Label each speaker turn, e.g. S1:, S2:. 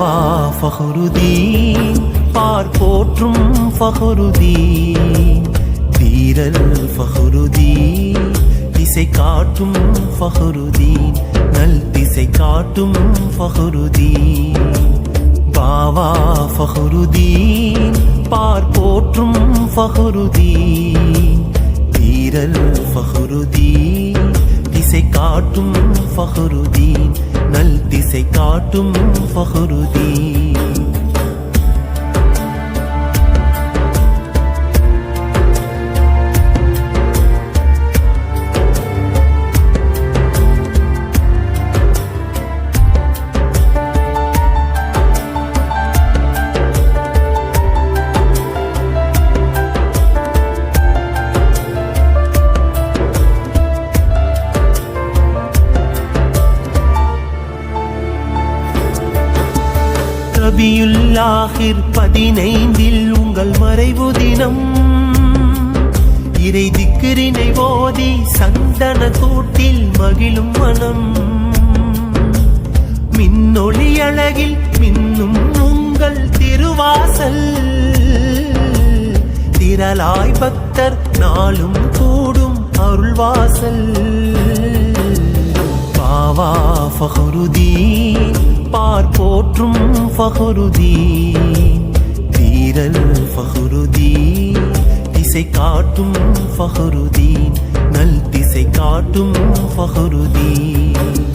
S1: பாவா ஃபஹருதி. பார் போற்றும் ஃபஹருதி. வீரல் ஃபஹருதி. திசை காட்டும் ஃபஹருதி. நல் திசை காட்டும் ஃபஹருதி. பாவா ஃபஹருதீன் பார் போற்றும் ஃபஹருதீன் வீரல் ஃபஹருதீன் திசை காட்டும் ஃபஹருதீன் நல் திசை காட்டும் ஃபஹருதீன். ரபியுல்லாஹிர் பதினைந்தில் உங்கள் மறைவு தினம். இறை திக்கிரினை ஓதி சந்தன கூட்டில் மகிழும் மனம். மின்னொளி அழகில் மின்னும் உங்கள் திருவாசல். திரளாய் பக்தர் நாளும் கூடும் அருள்வாசல். பாவா ஃபஹருதீன். பார் போற்றும் ஃபஹருதீன் தீரல் ஃபஹருதீன் திசை காட்டும் ஃபஹருதீன் நல் திசை காட்டும் ஃபஹருதீன்